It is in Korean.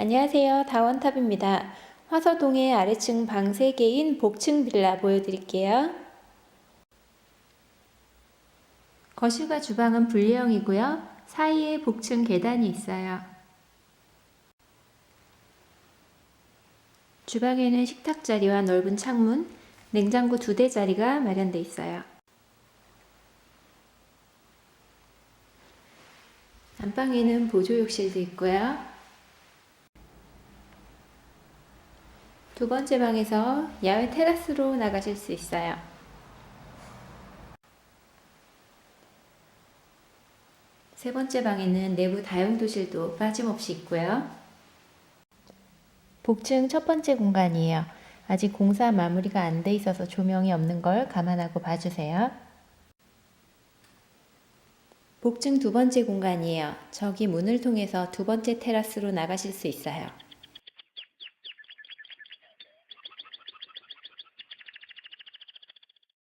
안녕하세요. 다원탑입니다. 화서동의 아래층 방 3개인 복층 빌라 보여드릴게요. 거실과 주방은 분리형이고요. 사이에 복층 계단이 있어요. 주방에는 식탁 자리와 넓은 창문, 냉장고 두 대 자리가 마련돼 있어요. 안방에는 보조 욕실도 있고요. 두 번째 방에서 야외 테라스로 나가실 수 있어요. 세 번째 방에는 내부 다용도실도 빠짐없이 있고요. 복층 첫 번째 공간이에요. 아직 공사 마무리가 안 돼 있어서 조명이 없는 걸 감안하고 봐주세요. 복층 두 번째 공간이에요. 저기 문을 통해서 두 번째 테라스로 나가실 수 있어요.